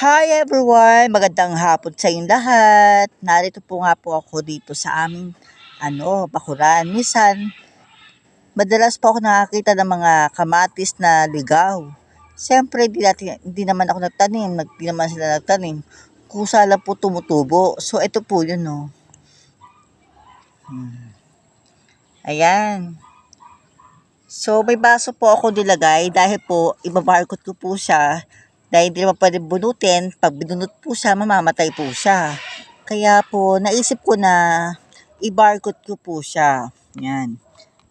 Hi everyone! Magandang hapon sa inyong lahat. Narito po nga po ako dito sa aming ano, bakuran. Minsan, madalas po ako nakakita ng mga kamatis na ligaw. Siyempre, di, natin, di naman ako nagtanim. Nag, di naman sila nagtanim. Kusa lang po tumutubo. So, ito po yun, no. Hmm. Ayan. So, may baso po ako nilagay dahil po, ibabarcode ko po siya dahil hindi naman pwede bunutin, pag binunot po siya, mamamatay po siya. Kaya po, naisip ko na i-barcode ko po siya. Yan.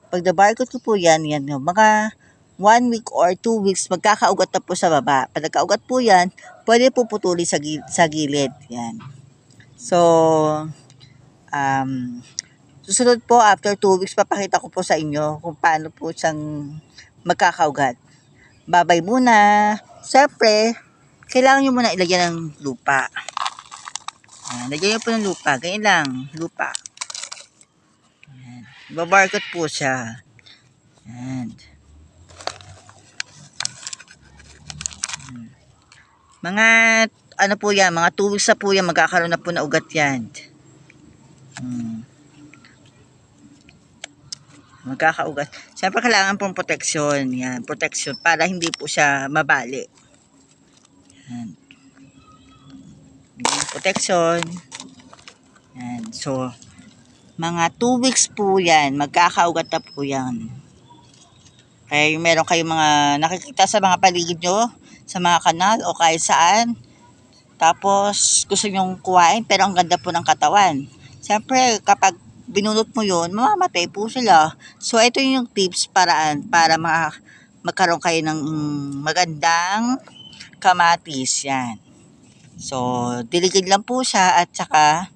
Pag na-barcode ko po yan, yan mga one week or two weeks, magkakaugat na po sa baba. Pag nagkaugat po yan, pwede po putuli sa, gil- sa gilid. Yan. So, um, susunod po, after two weeks, papakita ko po sa inyo kung paano po siyang magkakaugat. Babay muna. Siyempre, kailangan nyo muna ilagyan ng lupa. Ayan, lagyan nyo po ng lupa. Ganyan lang, lupa. Ayan. Babarkot po siya. Ayan. Hmm. Mga, ano po yan, mga 2 weeks na po yan, magkakaroon na po na ugat yan. Hmm. Magkakaugat. Siyempre, kailangan pong proteksyon. Yan, protection para hindi po siya mabali. Yan. Yan, protection. Yan. So, mga 2 weeks po yan. Magkakaugat na po yan. Kaya yung meron kayong mga nakikita sa mga paligid nyo, sa mga kanal o kahit saan. Tapos, gusto nyong kuhain pero ang ganda po ng katawan. Siyempre, kapag binunot mo yun, mamamatay po sila. So, ito yung tips paraan para ma magkaroon kayo ng magandang kamatis. Yan. So, diligid lang po siya at saka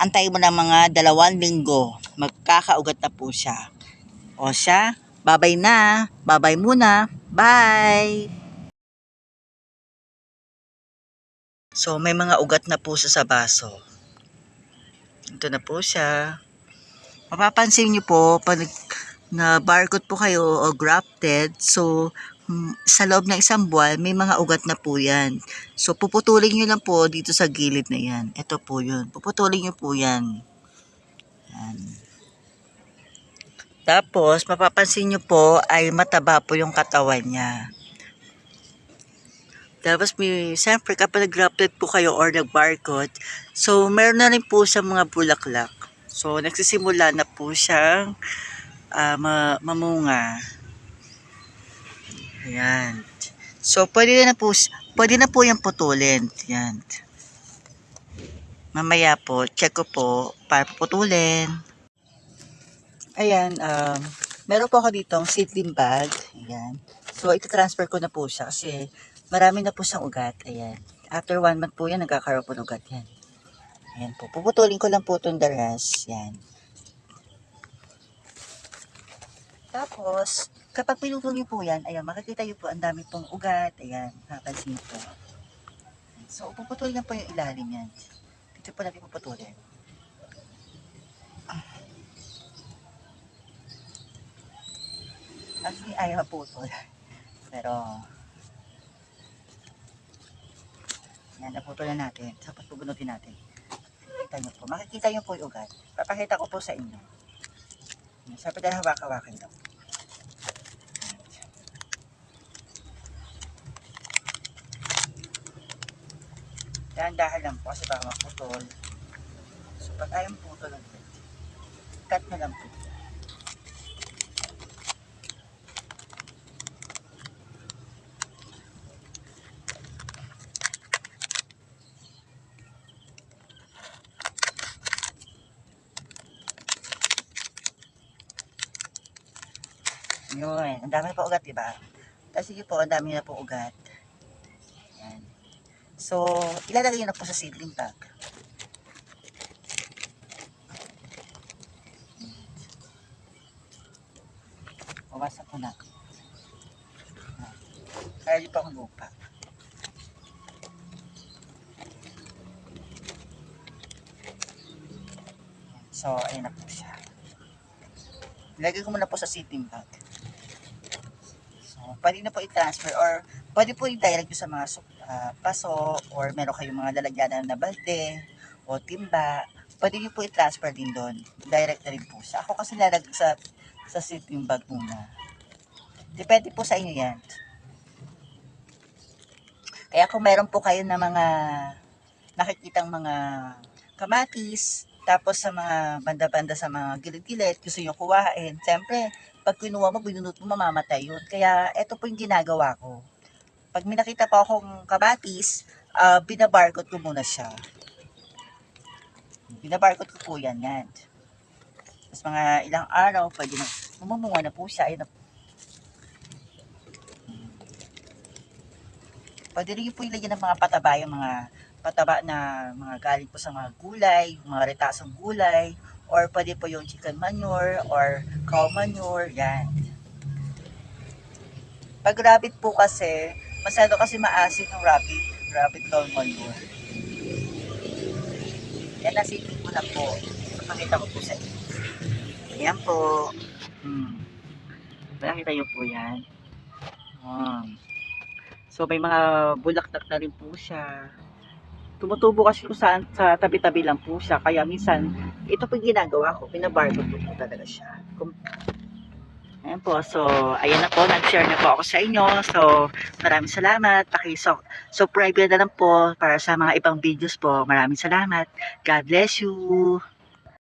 antay mo ng mga dalawang linggo. Magkakaugat na po siya. O siya, babay na. Babay muna. Bye! So, may mga ugat na po sa baso. Ito na po siya. Mapapansin niyo po, pag na barcode po kayo o grafted, so mm, sa loob ng isang buwan, may mga ugat na po yan. So, puputulin nyo lang po dito sa gilid na yan. Ito po yun. Puputulin nyo po yan. Yan. Tapos, mapapansin nyo po ay mataba po yung katawan niya. Tapos, may, siyempre, kapag nag-grafted po kayo or nag-barcode, so, meron na rin po sa mga bulaklak. So, nagsisimula na po siyang ah, ma- mamunga. Ayan. So, pwede na po, pwede na po yung putulin. Ayan. Mamaya po, check ko po para putulin. Ayan, um, meron po ako dito ang seedling bag. Ayan. So, ito-transfer ko na po siya kasi marami na po siyang ugat. Ayan. After one month po yan, nagkakaroon po ng ugat yan. Ayan po. Puputulin ko lang po itong rest. Ayan. Tapos, kapag pinutol niyo po yan, ayan, makikita niyo po ang dami pong ugat. Ayan, niyo po. So, puputulin lang po yung ilalim yan. Dito po natin puputulin. Actually, ayaw maputol. Pero, yan, naputol na natin. Tapos pubunutin natin. Makikita niyo po. Makikita niyo po yung ugat. Papakita ko po sa inyo. Sabi dahil hawak-hawakan daw. Dahan-dahan lang po kasi baka maputol. So, pag ayaw putol, cut na lang po. Yun, ang dami pa ugat, diba? Tapos sige po, ang dami na po ugat. Yan. So, ilalagay na po sa seedling bag. Bawasan ko na. Kaya di pa akong lupa. So, ayun na po siya. Ilagay ko muna po sa seedling bag. Pwede na po i-transfer or pwede po i-direct sa mga ah, paso or meron kayong mga lalagyanan na balde o timba. Pwede nyo po i-transfer din doon. Direct na rin po siya. Ako kasi lalag sa, sa sleeping bag muna. Depende po sa inyo yan. Kaya kung meron po kayo na mga nakikitang mga kamatis, tapos sa mga banda-banda sa mga gilid-gilid, gusto nyo kuhain, siyempre, pag kinuha mo, binunot mo, mamamatay yun. Kaya, ito po yung ginagawa ko. Pag may nakita pa akong kamatis, uh, binabarcode ko muna siya. Binabarcode ko po yan, yan. Tapos mga ilang araw, pwede na, mumumunga na po siya. Ayun Pwede rin po ilagyan ng mga pataba, yung mga pataba na mga galing po sa mga gulay, mga retasong gulay, or pwede po yung chicken manure, or cow manure, yan. Pag rabbit po kasi, masyado kasi maasin yung rabbit, rabbit cow manure. Yan, nasipin ko na po. Pakita ko po sa inyo. Yan po. Hmm. Nakita niyo po yan. Um, So may mga bulaklak na rin po siya. Tumutubo kasi kung saan sa tabi-tabi lang po siya. Kaya minsan, ito po ginagawa ko. Pinabarcode ko po talaga siya. Kung... Ayan po. So, ayan na po. Nag-share na po ako sa inyo. So, maraming salamat. Paki-subscribe na lang po para sa mga ibang videos po. Maraming salamat. God bless you.